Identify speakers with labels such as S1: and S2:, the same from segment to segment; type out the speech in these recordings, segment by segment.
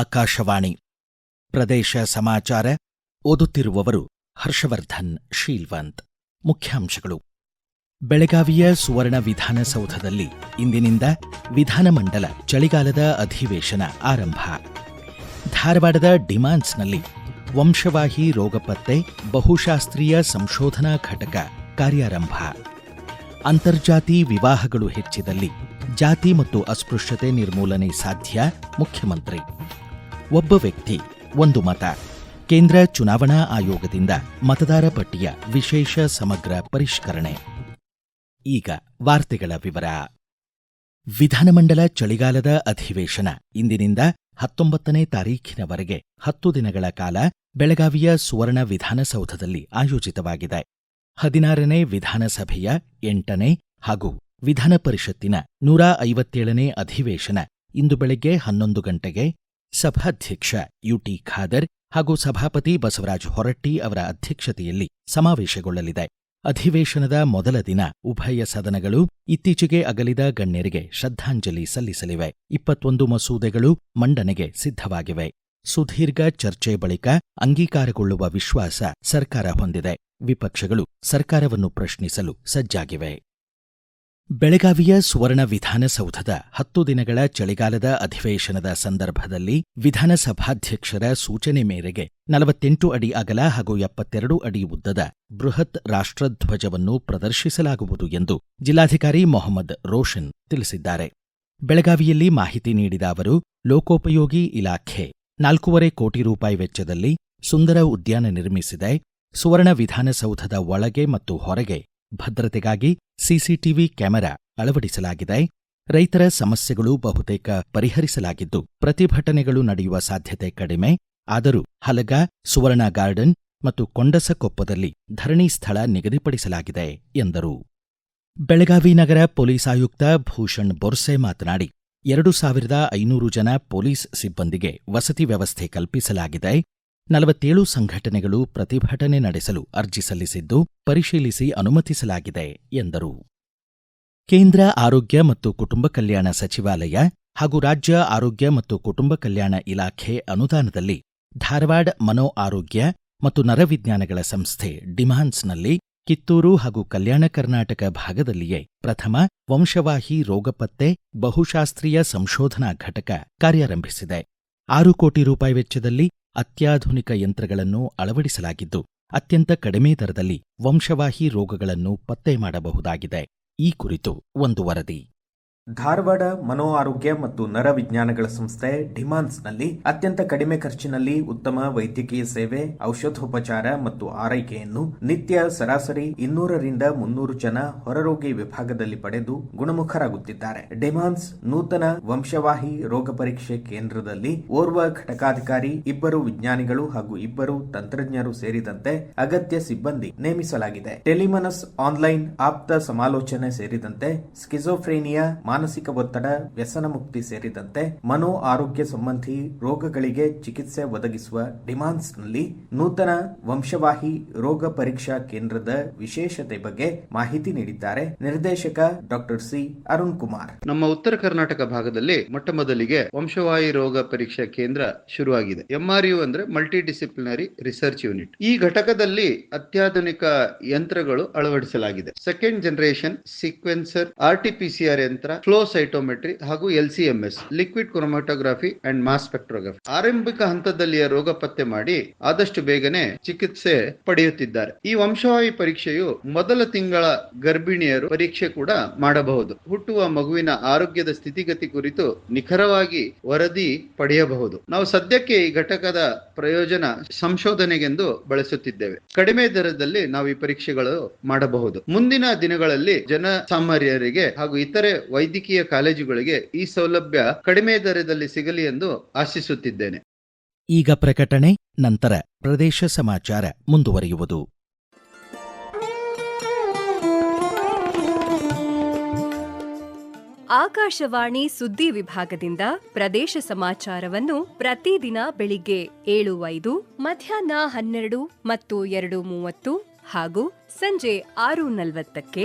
S1: ಆಕಾಶವಾಣಿ ಪ್ರದೇಶ ಸಮಾಚಾರ ಓದುತ್ತಿರುವವರು ಹರ್ಷವರ್ಧನ್ ಶೀಲ್ವಂತ್ ಮುಖ್ಯಾಂಶಗಳು ಬೆಳಗಾವಿಯ ಸುವರ್ಣ ವಿಧಾನಸೌಧದಲ್ಲಿ ಇಂದಿನಿಂದ ವಿಧಾನಮಂಡಲ ಚಳಿಗಾಲದ ಅಧಿವೇಶನ ಆರಂಭ ಧಾರವಾಡದ ಡಿಮಾನ್ಸ್ನಲ್ಲಿ ವಂಶವಾಹಿ ರೋಗ ಪತ್ತೆ ಬಹುಶಾಸ್ತ್ರೀಯ ಸಂಶೋಧನಾ ಘಟಕ ಕಾರ್ಯಾರಂಭ ಅಂತರ್ಜಾತಿ ವಿವಾಹಗಳು ಹೆಚ್ಚಿದಲ್ಲಿ ಜಾತಿ ಮತ್ತು ಅಸ್ಪೃಶ್ಯತೆ ನಿರ್ಮೂಲನೆ ಸಾಧ್ಯ ಮುಖ್ಯಮಂತ್ರಿ ಒಬ್ಬ ವ್ಯಕ್ತಿ ಒಂದು ಮತ ಕೇಂದ್ರ ಚುನಾವಣಾ ಆಯೋಗದಿಂದ ಮತದಾರ ಪಟ್ಟಿಯ ವಿಶೇಷ ಸಮಗ್ರ ಪರಿಷ್ಕರಣೆ ಈಗ ವಾರ್ತೆಗಳ ವಿವರ ವಿಧಾನಮಂಡಲ ಚಳಿಗಾಲದ ಅಧಿವೇಶನ ಇಂದಿನಿಂದ ಹತ್ತೊಂಬತ್ತನೇ ತಾರೀಖಿನವರೆಗೆ ಹತ್ತು ದಿನಗಳ ಕಾಲ ಬೆಳಗಾವಿಯ ಸುವರ್ಣ ವಿಧಾನಸೌಧದಲ್ಲಿ ಆಯೋಜಿತವಾಗಿದೆ ಹದಿನಾರನೇ ವಿಧಾನಸಭೆಯ ಎಂಟನೇ ಹಾಗೂ ವಿಧಾನಪರಿಷತ್ತಿನ ನೂರ ಐವತ್ತೇಳನೇ ಅಧಿವೇಶನ ಇಂದು ಬೆಳಗ್ಗೆ ಹನ್ನೊಂದು ಗಂಟೆಗೆ ಸಭಾಧ್ಯಕ್ಷ ಯುಟಿ ಖಾದರ್ ಹಾಗೂ ಸಭಾಪತಿ ಬಸವರಾಜ್ ಹೊರಟ್ಟಿ ಅವರ ಅಧ್ಯಕ್ಷತೆಯಲ್ಲಿ ಸಮಾವೇಶಗೊಳ್ಳಲಿದೆ ಅಧಿವೇಶನದ ಮೊದಲ ದಿನ ಉಭಯ ಸದನಗಳು ಇತ್ತೀಚೆಗೆ ಅಗಲಿದ ಗಣ್ಯರಿಗೆ ಶ್ರದ್ಧಾಂಜಲಿ ಸಲ್ಲಿಸಲಿವೆ ಇಪ್ಪತ್ತೊಂದು ಮಸೂದೆಗಳು ಮಂಡನೆಗೆ ಸಿದ್ಧವಾಗಿವೆ ಸುದೀರ್ಘ ಚರ್ಚೆ ಬಳಿಕ ಅಂಗೀಕಾರಗೊಳ್ಳುವ ವಿಶ್ವಾಸ ಸರ್ಕಾರ ಹೊಂದಿದೆ ವಿಪಕ್ಷಗಳು ಸರ್ಕಾರವನ್ನು ಪ್ರಶ್ನಿಸಲು ಸಜ್ಜಾಗಿವೆ ಬೆಳಗಾವಿಯ ಸುವರ್ಣ ವಿಧಾನಸೌಧದ ಹತ್ತು ದಿನಗಳ ಚಳಿಗಾಲದ ಅಧಿವೇಶನದ ಸಂದರ್ಭದಲ್ಲಿ ವಿಧಾನಸಭಾಧ್ಯಕ್ಷರ ಸೂಚನೆ ಮೇರೆಗೆ ನಲವತ್ತೆಂಟು ಅಡಿ ಅಗಲ ಹಾಗೂ ಎಪ್ಪತ್ತೆರಡು ಅಡಿ ಉದ್ದದ ಬೃಹತ್ ರಾಷ್ಟ್ರಧ್ವಜವನ್ನು ಪ್ರದರ್ಶಿಸಲಾಗುವುದು ಎಂದು ಜಿಲ್ಲಾಧಿಕಾರಿ ಮೊಹಮ್ಮದ್ ರೋಷನ್ ತಿಳಿಸಿದ್ದಾರೆ ಬೆಳಗಾವಿಯಲ್ಲಿ ಮಾಹಿತಿ ನೀಡಿದ ಅವರು ಲೋಕೋಪಯೋಗಿ ಇಲಾಖೆ ನಾಲ್ಕೂವರೆ ಕೋಟಿ ರೂಪಾಯಿ ವೆಚ್ಚದಲ್ಲಿ ಸುಂದರ ಉದ್ಯಾನ ನಿರ್ಮಿಸಿದೆ ಸುವರ್ಣ ವಿಧಾನಸೌಧದ ಒಳಗೆ ಮತ್ತು ಹೊರಗೆ ಭದ್ರತೆಗಾಗಿ ಸಿಸಿಟಿವಿ ಕ್ಯಾಮೆರಾ ಅಳವಡಿಸಲಾಗಿದೆ ರೈತರ ಸಮಸ್ಯೆಗಳು ಬಹುತೇಕ ಪರಿಹರಿಸಲಾಗಿದ್ದು ಪ್ರತಿಭಟನೆಗಳು ನಡೆಯುವ ಸಾಧ್ಯತೆ ಕಡಿಮೆ ಆದರೂ ಹಲಗ ಸುವರ್ಣ ಗಾರ್ಡನ್ ಮತ್ತು ಕೊಂಡಸಕೊಪ್ಪದಲ್ಲಿ ಧರಣಿ ಸ್ಥಳ ನಿಗದಿಪಡಿಸಲಾಗಿದೆ ಎಂದರು ಬೆಳಗಾವಿ ನಗರ ಪೊಲೀಸ್ ಆಯುಕ್ತ ಭೂಷಣ್ ಬೊರ್ಸೆ ಮಾತನಾಡಿ ಎರಡು ಸಾವಿರದ ಐನೂರು ಜನ ಪೊಲೀಸ್ ಸಿಬ್ಬಂದಿಗೆ ವಸತಿ ವ್ಯವಸ್ಥೆ ಕಲ್ಪಿಸಲಾಗಿದೆ ನಲವತ್ತೇಳು ಸಂಘಟನೆಗಳು ಪ್ರತಿಭಟನೆ ನಡೆಸಲು ಅರ್ಜಿ ಸಲ್ಲಿಸಿದ್ದು ಪರಿಶೀಲಿಸಿ ಅನುಮತಿಸಲಾಗಿದೆ ಎಂದರು ಕೇಂದ್ರ ಆರೋಗ್ಯ ಮತ್ತು ಕುಟುಂಬ ಕಲ್ಯಾಣ ಸಚಿವಾಲಯ ಹಾಗೂ ರಾಜ್ಯ ಆರೋಗ್ಯ ಮತ್ತು ಕುಟುಂಬ ಕಲ್ಯಾಣ ಇಲಾಖೆ ಅನುದಾನದಲ್ಲಿ ಧಾರವಾಡ ಮನೋ ಆರೋಗ್ಯ ಮತ್ತು ನರವಿಜ್ಞಾನಗಳ ಸಂಸ್ಥೆ ಡಿಮಾನ್ಸ್ನಲ್ಲಿ ಕಿತ್ತೂರು ಹಾಗೂ ಕಲ್ಯಾಣ ಕರ್ನಾಟಕ ಭಾಗದಲ್ಲಿಯೇ ಪ್ರಥಮ ವಂಶವಾಹಿ ರೋಗ ಪತ್ತೆ ಬಹುಶಾಸ್ತ್ರೀಯ ಸಂಶೋಧನಾ ಘಟಕ ಕಾರ್ಯಾರಂಭಿಸಿದೆ ಆರು ಕೋಟಿ ರೂಪಾಯಿ ವೆಚ್ಚದಲ್ಲಿ ಅತ್ಯಾಧುನಿಕ ಯಂತ್ರಗಳನ್ನು ಅಳವಡಿಸಲಾಗಿದ್ದು ಅತ್ಯಂತ ಕಡಿಮೆ ದರದಲ್ಲಿ ವಂಶವಾಹಿ ರೋಗಗಳನ್ನು ಪತ್ತೆ ಮಾಡಬಹುದಾಗಿದೆ ಈ ಕುರಿತು ಒಂದು ವರದಿ
S2: ಧಾರವಾಡ ಮನೋ ಆರೋಗ್ಯ ಮತ್ತು ನರವಿಜ್ಞಾನಗಳ ಸಂಸ್ಥೆ ಡಿಮಾನ್ಸ್ನಲ್ಲಿ ಅತ್ಯಂತ ಕಡಿಮೆ ಖರ್ಚಿನಲ್ಲಿ ಉತ್ತಮ ವೈದ್ಯಕೀಯ ಸೇವೆ ಔಷಧೋಪಚಾರ ಮತ್ತು ಆರೈಕೆಯನ್ನು ನಿತ್ಯ ಸರಾಸರಿ ಇನ್ನೂರರಿಂದ ಮುನ್ನೂರು ಜನ ಹೊರರೋಗಿ ವಿಭಾಗದಲ್ಲಿ ಪಡೆದು ಗುಣಮುಖರಾಗುತ್ತಿದ್ದಾರೆ ಡಿಮಾನ್ಸ್ ನೂತನ ವಂಶವಾಹಿ ರೋಗ ಪರೀಕ್ಷೆ ಕೇಂದ್ರದಲ್ಲಿ ಓರ್ವ ಘಟಕಾಧಿಕಾರಿ ಇಬ್ಬರು ವಿಜ್ಞಾನಿಗಳು ಹಾಗೂ ಇಬ್ಬರು ತಂತ್ರಜ್ಞರು ಸೇರಿದಂತೆ ಅಗತ್ಯ ಸಿಬ್ಬಂದಿ ನೇಮಿಸಲಾಗಿದೆ ಟೆಲಿಮನಸ್ ಆನ್ಲೈನ್ ಆಪ್ತ ಸಮಾಲೋಚನೆ ಸೇರಿದಂತೆ ಸ್ಕಿಜೋಫ್ರೇನಿಯಾ ಮಾನಸಿಕ ಒತ್ತಡ ವ್ಯಸನ ಮುಕ್ತಿ ಸೇರಿದಂತೆ ಮನೋ ಆರೋಗ್ಯ ಸಂಬಂಧಿ ರೋಗಗಳಿಗೆ ಚಿಕಿತ್ಸೆ ಒದಗಿಸುವ ಡಿಮಾನ್ಸ್ ನಲ್ಲಿ ನೂತನ ವಂಶವಾಹಿ ರೋಗ ಪರೀಕ್ಷಾ ಕೇಂದ್ರದ ವಿಶೇಷತೆ ಬಗ್ಗೆ ಮಾಹಿತಿ ನೀಡಿದ್ದಾರೆ ನಿರ್ದೇಶಕ ಡಾಕ್ಟರ್ ಸಿ ಅರುಣ್ ಕುಮಾರ್
S3: ನಮ್ಮ ಉತ್ತರ ಕರ್ನಾಟಕ ಭಾಗದಲ್ಲಿ ಮೊಟ್ಟ ಮೊದಲಿಗೆ ವಂಶವಾಹಿ ರೋಗ ಪರೀಕ್ಷಾ ಕೇಂದ್ರ ಶುರುವಾಗಿದೆ ಎಂಆರ್ ಯು ಅಂದ್ರೆ ಮಲ್ಟಿ ಡಿಸಿಪ್ಲಿನರಿ ರಿಸರ್ಚ್ ಯೂನಿಟ್ ಈ ಘಟಕದಲ್ಲಿ ಅತ್ಯಾಧುನಿಕ ಯಂತ್ರಗಳು ಅಳವಡಿಸಲಾಗಿದೆ second generation sequencer R T P ಯಂತ್ರ ಫ್ಲೋ ಸೈಟೋಮೆಟ್ರಿ ಹಾಗೂ L C M S liquid chromatography and mass spectrography ಆರಂಭಿಕ ಹಂತದಲ್ಲಿಯ ರೋಗ ಪತ್ತೆ ಮಾಡಿ ಆದಷ್ಟು ಬೇಗನೆ ಚಿಕಿತ್ಸೆ ಪಡೆಯುತ್ತಿದ್ದಾರೆ ಈ ವಂಶವಾಹಿ ಪರೀಕ್ಷೆಯು ಮೊದಲ ತಿಂಗಳ ಗರ್ಭಿಣಿಯರು ಪರೀಕ್ಷೆ ಕೂಡ ಮಾಡಬಹುದು ಹುಟ್ಟುವ ಮಗುವಿನ ಆರೋಗ್ಯದ ಸ್ಥಿತಿಗತಿ ಕುರಿತು ನಿಖರವಾಗಿ ವರದಿ ಪಡೆಯಬಹುದು ನಾವು ಸದ್ಯಕ್ಕೆ ಈ ಘಟಕದ ಪ್ರಯೋಜನ ಸಂಶೋಧನೆಗೆಂದು ಬಳಸುತ್ತಿದ್ದೇವೆ ಕಡಿಮೆ ದರದಲ್ಲಿ ನಾವು ಈ ಪರೀಕ್ಷೆಗಳು ಮಾಡಬಹುದು ಮುಂದಿನ ದಿನಗಳಲ್ಲಿ ಜನಸಾಮಾನ್ಯರಿಗೆ ಹಾಗೂ ಇತರೆ ವೈದ್ಯ ವೈದ್ಯಕೀಯ ಕಾಲೇಜುಗಳಿಗೆ ಈ ಸೌಲಭ್ಯ ಕಡಿಮೆ ದರದಲ್ಲಿ ಸಿಗಲಿ ಎಂದು ಆಶಿಸುತ್ತಿದ್ದೇನೆ
S1: ಈಗ ಪ್ರಕಟಣೆ ನಂತರ ಪ್ರದೇಶ ಸಮಾಚಾರ ಮುಂದುವರಿಯುವುದು
S4: ಆಕಾಶವಾಣಿ ಸುದ್ದಿ ವಿಭಾಗದಿಂದ ಪ್ರದೇಶ ಸಮಾಚಾರವನ್ನು ಪ್ರತಿದಿನ ಬೆಳಿಗ್ಗೆ ಏಳು ಐದು ಮಧ್ಯಾಹ್ನ ಹನ್ನೆರಡು ಮತ್ತು ಎರಡು ಮೂವತ್ತು ಹಾಗೂ ಸಂಜೆ ಆರು ನಲವತ್ತಕ್ಕೆ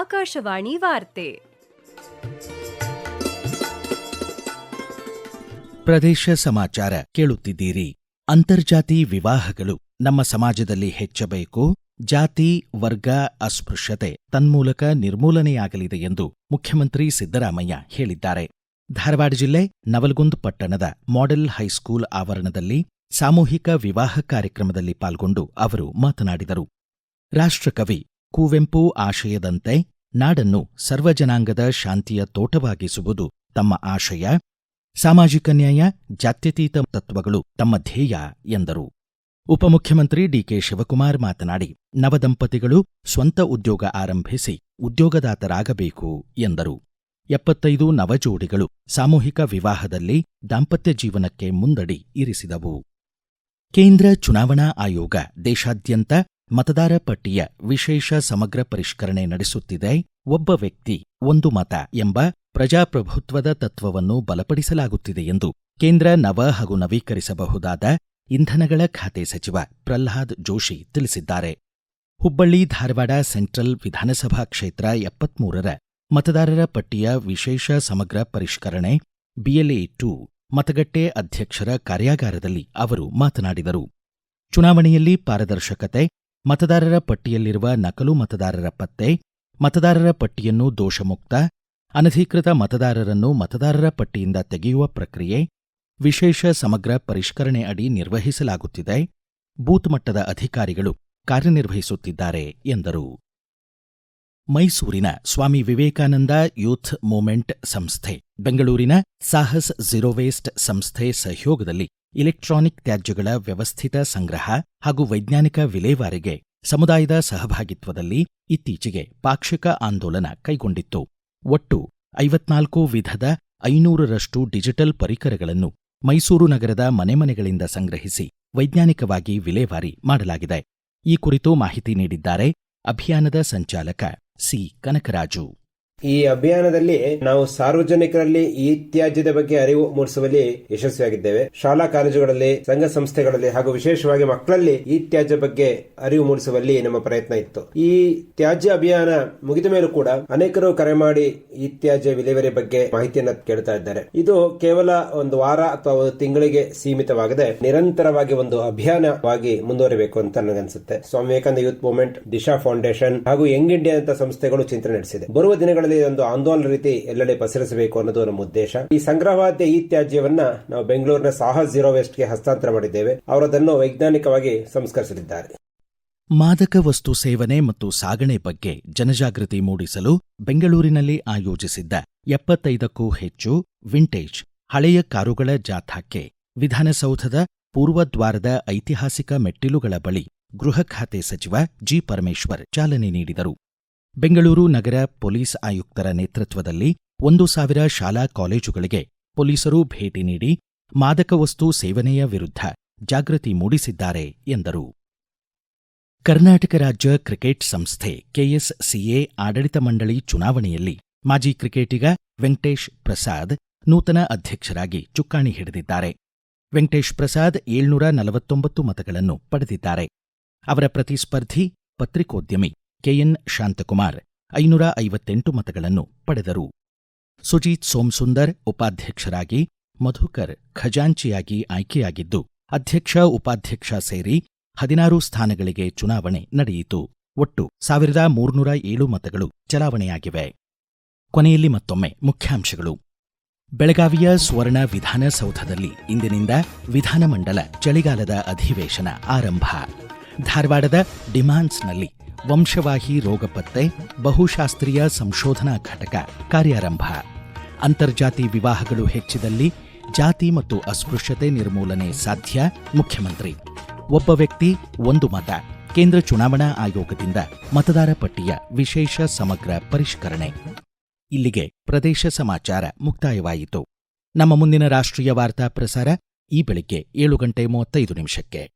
S4: ಆಕಾಶವಾಣಿ ವಾರ್ತೆ
S1: ಪ್ರದೇಶ ಸಮಾಚಾರ ಕೇಳುತ್ತಿದ್ದೀರಿ ಅಂತರ್ಜಾತಿ ವಿವಾಹಗಳು ನಮ್ಮ ಸಮಾಜದಲ್ಲಿ ಹೆಚ್ಚಬೇಕು ಜಾತಿ ವರ್ಗ ಅಸ್ಪೃಶ್ಯತೆ ತನ್ಮೂಲಕ ನಿರ್ಮೂಲನೆಯಾಗಲಿದೆ ಎಂದು ಮುಖ್ಯಮಂತ್ರಿ ಸಿದ್ದರಾಮಯ್ಯ ಹೇಳಿದ್ದಾರೆ ಧಾರವಾಡ ಜಿಲ್ಲೆ ನವಲಗುಂದ್ ಪಟ್ಟಣದ ಮಾಡೆಲ್ ಹೈಸ್ಕೂಲ್ ಆವರಣದಲ್ಲಿ ಸಾಮೂಹಿಕ ವಿವಾಹ ಕಾರ್ಯಕ್ರಮದಲ್ಲಿ ಪಾಲ್ಗೊಂಡು ಅವರು ಮಾತನಾಡಿದರು ರಾಷ್ಟ್ರಕವಿ ಕುವೆಂಪು ಆಶಯದಂತೆ ನಾಡನ್ನು ಸರ್ವಜನಾಂಗದ ಶಾಂತಿಯ ತೋಟವಾಗಿಸುವುದು ತಮ್ಮ ಆಶಯ ಸಾಮಾಜಿಕ ನ್ಯಾಯ ಜಾತ್ಯತೀತ ತತ್ವಗಳು ತಮ್ಮ ಧ್ಯೇಯ ಎಂದರು ಉಪಮುಖ್ಯಮಂತ್ರಿ ಡಿಕೆ ಶಿವಕುಮಾರ್ ಮಾತನಾಡಿ ನವದಂಪತಿಗಳು ಸ್ವಂತ ಉದ್ಯೋಗ ಆರಂಭಿಸಿ ಉದ್ಯೋಗದಾತರಾಗಬೇಕು ಎಂದರು ಎಪ್ಪತ್ತೈದು ನವಜೋಡಿಗಳು ಸಾಮೂಹಿಕ ವಿವಾಹದಲ್ಲಿ ದಾಂಪತ್ಯ ಜೀವನಕ್ಕೆ ಮುಂದಡಿ ಇರಿಸಿದವು ಕೇಂದ್ರ ಚುನಾವಣಾ ಆಯೋಗ ದೇಶಾದ್ಯಂತ ಮತದಾರ ಪಟ್ಟಿಯ ವಿಶೇಷ ಸಮಗ್ರ ಪರಿಷ್ಕರಣೆ ನಡೆಸುತ್ತಿದೆ ಒಬ್ಬ ವ್ಯಕ್ತಿ ಒಂದು ಮತ ಎಂಬ ಪ್ರಜಾಪ್ರಭುತ್ವದ ತತ್ವವನ್ನು ಬಲಪಡಿಸಲಾಗುತ್ತಿದೆ ಎಂದು ಕೇಂದ್ರ ನವ ಹಾಗೂ ನವೀಕರಿಸಬಹುದಾದ ಇಂಧನಗಳ ಖಾತೆ ಸಚಿವ ಪ್ರಲ್ಹಾದ್ ಜೋಶಿ ತಿಳಿಸಿದ್ದಾರೆ ಹುಬ್ಬಳ್ಳಿ ಧಾರವಾಡ ಸೆಂಟ್ರಲ್ ವಿಧಾನಸಭಾ ಕ್ಷೇತ್ರ ಎಪ್ಪತ್ಮೂರರ ಮತದಾರರ ಪಟ್ಟಿಯ ವಿಶೇಷ ಸಮಗ್ರ ಪರಿಷ್ಕರಣೆ ಬಿಎಲ್ಎ ಟು ಮತಗಟ್ಟೆ ಅಧ್ಯಕ್ಷರ ಕಾರ್ಯಾಗಾರದಲ್ಲಿ ಅವರು ಮಾತನಾಡಿದರು ಚುನಾವಣೆಯಲ್ಲಿ ಪಾರದರ್ಶಕತೆ ಮತದಾರರ ಪಟ್ಟಿಯಲ್ಲಿರುವ ನಕಲು ಮತದಾರರ ಪತ್ತೆ ಮತದಾರರ ಪಟ್ಟಿಯನ್ನು ದೋಷಮುಕ್ತ ಅನಧಿಕೃತ ಮತದಾರರನ್ನು ಮತದಾರರ ಪಟ್ಟಿಯಿಂದ ತೆಗೆಯುವ ಪ್ರಕ್ರಿಯೆ ವಿಶೇಷ ಸಮಗ್ರ ಪರಿಷ್ಕರಣೆ ಅಡಿ ನಿರ್ವಹಿಸಲಾಗುತ್ತಿದೆ ಬೂತ್ ಮಟ್ಟದ ಅಧಿಕಾರಿಗಳು ಕಾರ್ಯನಿರ್ವಹಿಸುತ್ತಿದ್ದಾರೆ ಎಂದರು ಮೈಸೂರಿನ ಸ್ವಾಮಿ ವಿವೇಕಾನಂದ ಯೂತ್ ಮೂವ್ಮೆಂಟ್ ಸಂಸ್ಥೆ ಬೆಂಗಳೂರಿನ ಸಾಹಸ್ ಝೀರೋ ವೇಸ್ಟ್ ಸಂಸ್ಥೆ ಸಹಯೋಗದಲ್ಲಿ ಇಲೆಕ್ಟ್ರಾನಿಕ್ ತ್ಯಾಜ್ಯಗಳ ವ್ಯವಸ್ಥಿತ ಸಂಗ್ರಹ ಹಾಗೂ ವೈಜ್ಞಾನಿಕ ವಿಲೇವಾರಿಗೆ ಸಮುದಾಯದ ಸಹಭಾಗಿತ್ವದಲ್ಲಿ ಇತ್ತೀಚೆಗೆ ಪಾಕ್ಷಿಕ ಆಂದೋಲನ ಕೈಗೊಂಡಿತ್ತು ಒಟ್ಟು ಐವತ್ನಾಲ್ಕು ವಿಧದ ಐನೂರರಷ್ಟು ಡಿಜಿಟಲ್ ಪರಿಕರಗಳನ್ನು ಮೈಸೂರು ನಗರದ ಮನೆಮನೆಗಳಿಂದ ಸಂಗ್ರಹಿಸಿ ವೈಜ್ಞಾನಿಕವಾಗಿ ವಿಲೇವಾರಿ ಮಾಡಲಾಗಿದೆ ಈ ಕುರಿತು ಮಾಹಿತಿ ನೀಡಿದ್ದಾರೆ ಅಭಿಯಾನದ ಸಂಚಾಲಕ ಸಿ ಕನಕರಾಜು
S5: ಈ ಅಭಿಯಾನದಲ್ಲಿ ನಾವು ಸಾರ್ವಜನಿಕರಲ್ಲಿ ಈ ತ್ಯಾಜ್ಯದ ಬಗ್ಗೆ ಅರಿವು ಮೂಡಿಸುವಲ್ಲಿ ಯಶಸ್ವಿಯಾಗಿದ್ದೇವೆ ಶಾಲಾ ಕಾಲೇಜುಗಳಲ್ಲಿ ಸಂಘ ಸಂಸ್ಥೆಗಳಲ್ಲಿ ಹಾಗೂ ವಿಶೇಷವಾಗಿ ಮಕ್ಕಳಲ್ಲಿ ಈ ತ್ಯಾಜ್ಯ ಬಗ್ಗೆ ಅರಿವು ಮೂಡಿಸುವಲ್ಲಿ ನಮ್ಮ ಪ್ರಯತ್ನ ಇತ್ತು ಈ ತ್ಯಾಜ್ಯ ಅಭಿಯಾನ ಮುಗಿದ ಮೇಲೂ ಕೂಡ ಅನೇಕರು ಕರೆ ಮಾಡಿ ಈ ತ್ಯಾಜ್ಯ ಬಗ್ಗೆ ಮಾಹಿತಿಯನ್ನು ಕೇಳ್ತಾ ಇದ್ದಾರೆ ಇದು ಕೇವಲ ಒಂದು ವಾರ ಅಥವಾ ಒಂದು ತಿಂಗಳಿಗೆ ಸೀಮಿತವಾಗದೆ ನಿರಂತರವಾಗಿ ಒಂದು ಅಭಿಯಾನವಾಗಿ ಮುಂದುವರಿಬೇಕು ಅಂತ ನನಗನ್ಸುತ್ತೆ Swami Vivekananda youth movement Disha foundation ಹಾಗೂ ಯಂಗ್ ಇಂಡಿಯಾ ಅಂತ ಸಂಸ್ಥೆಗಳು ಚಿಂತನೆ ನಡೆಸಿದೆ ಬರುವ ದಿನಗಳಲ್ಲಿ ಒಂದು ಆಂದೋಲನ ರೀತಿ ಎಲ್ಲೆಡೆ ಪಸರಿಸಬೇಕು ಅನ್ನೋದು ನಮ್ಮ ಉದ್ದೇಶ ಈ ಸಂಗ್ರಹವಾದ್ಯ ಈ ತ್ಯಾಜ್ಯವನ್ನ ನಾವು ಬೆಂಗಳೂರಿನ ಸಾಹಸ್ ಜೀರೋ ವೇಸ್ಟ್ ಗೆ ಹಸ್ತಾಂತರ ಮಾಡಿದ್ದೇವೆ ಅವರದನ್ನು ವೈಜ್ಞಾನಿಕವಾಗಿ ಸಂಸ್ಕರಿಸಲಿದ್ದಾರೆ
S1: ಮಾದಕ ವಸ್ತು ಸೇವನೆ ಮತ್ತು ಸಾಗಣೆ ಬಗ್ಗೆ ಜನಜಾಗೃತಿ ಮೂಡಿಸಲು ಬೆಂಗಳೂರಿನಲ್ಲಿ ಆಯೋಜಿಸಿದ್ದ ಎಪ್ಪತ್ತೈದಕ್ಕೂ ಹೆಚ್ಚು ವಿಂಟೇಜ್ ಹಳೆಯ ಕಾರುಗಳ ಜಾಥಾಕ್ಕೆ ವಿಧಾನಸೌಧದ ಪೂರ್ವದ್ವಾರದ ಐತಿಹಾಸಿಕ ಮೆಟ್ಟಿಲುಗಳ ಬಳಿ ಗೃಹ ಖಾತೆ ಸಚಿವ ಜಿ ಪರಮೇಶ್ವರ್ ಚಾಲನೆ ನೀಡಿದರು ಬೆಂಗಳೂರು ನಗರ ಪೊಲೀಸ್ ಆಯುಕ್ತರ ನೇತೃತ್ವದಲ್ಲಿ ಒಂದು ಸಾವಿರ ಶಾಲಾ ಕಾಲೇಜುಗಳಿಗೆ ಪೊಲೀಸರು ಭೇಟಿ ನೀಡಿ ಮಾದಕ ವಸ್ತು ಸೇವನೆಯ ವಿರುದ್ಧ ಜಾಗೃತಿ ಮೂಡಿಸಿದ್ದಾರೆ ಎಂದರು ಕರ್ನಾಟಕ ರಾಜ್ಯ ಕ್ರಿಕೆಟ್ ಸಂಸ್ಥೆ ಕೆಎಸ್ಸಿಎ ಆಡಳಿತ ಮಂಡಳಿ ಚುನಾವಣೆಯಲ್ಲಿ ಮಾಜಿ ಕ್ರಿಕೆಟಿಗ ವೆಂಕಟೇಶ್ ಪ್ರಸಾದ್ ನೂತನ ಅಧ್ಯಕ್ಷರಾಗಿ ಚುಕ್ಕಾಣಿ ಹಿಡಿದಿದ್ದಾರೆ ವೆಂಕಟೇಶ್ ಪ್ರಸಾದ್ ಏಳ್ನೂರ ನಲವತ್ತೊಂಬತ್ತು ಮತಗಳನ್ನು ಪಡೆದಿದ್ದಾರೆ ಅವರ ಪ್ರತಿಸ್ಪರ್ಧಿ ಪತ್ರಿಕೋದ್ಯಮಿ ಕೆಎನ್ ಶಾಂತಕುಮಾರ್ ಐನೂರ ಐವತ್ತೆಂಟು ಮತಗಳನ್ನು ಪಡೆದರು ಸುಜೀತ್ ಸೋಮಸುಂದರ್ ಉಪಾಧ್ಯಕ್ಷರಾಗಿ ಮಧುಕರ್ ಖಜಾಂಚಿಯಾಗಿ ಆಯ್ಕೆಯಾಗಿದ್ದು ಅಧ್ಯಕ್ಷ ಉಪಾಧ್ಯಕ್ಷ ಸೇರಿ ಹದಿನಾರು ಸ್ಥಾನಗಳಿಗೆ ಚುನಾವಣೆ ನಡೆಯಿತು ಒಟ್ಟು ಸಾವಿರದ ಮೂರ್ನೂರ ಏಳು ಮತಗಳು ಚಲಾವಣೆಯಾಗಿವೆ ಕೊನೆಯಲ್ಲಿ ಮತ್ತೊಮ್ಮೆ ಮುಖ್ಯಾಂಶಗಳು ಬೆಳಗಾವಿಯ ಸುವರ್ಣ ವಿಧಾನಸೌಧದಲ್ಲಿ ಇಂದಿನಿಂದ ವಿಧಾನಮಂಡಲ ಚಳಿಗಾಲದ ಅಧಿವೇಶನ ಆರಂಭ ಧಾರವಾಡದ ಡಿಮಾನ್ಸ್ನಲ್ಲಿ ವಂಶವಾಹಿ ರೋಗ ಪತ್ತೆ ಬಹುಶಾಸ್ತ್ರೀಯ ಸಂಶೋಧನಾ ಘಟಕ ಕಾರ್ಯಾರಂಭ ಅಂತರ್ಜಾತಿ ವಿವಾಹಗಳು ಹೆಚ್ಚಿದಲ್ಲಿ ಜಾತಿ ಮತ್ತು ಅಸ್ಪೃಶ್ಯತೆ ನಿರ್ಮೂಲನೆ ಸಾಧ್ಯ ಮುಖ್ಯಮಂತ್ರಿ ಒಬ್ಬ ವ್ಯಕ್ತಿ ಒಂದು ಮತ ಕೇಂದ್ರ ಚುನಾವಣಾ ಆಯೋಗದಿಂದ ಮತದಾರ ಪಟ್ಟಿಯ ವಿಶೇಷ ಸಮಗ್ರ ಪರಿಷ್ಕರಣೆ ಇಲ್ಲಿಗೆ ಪ್ರದೇಶ ಸಮಾಚಾರ ಮುಕ್ತಾಯವಾಯಿತು ನಮ್ಮ ಮುಂದಿನ ರಾಷ್ಟ್ರೀಯ ವಾರ್ತಾ ಪ್ರಸಾರ ಈ ಬೆಳಿಗ್ಗೆ ಏಳು ಗಂಟೆ ಮೂವತ್ತೈದು ನಿಮಿಷಕ್ಕೆ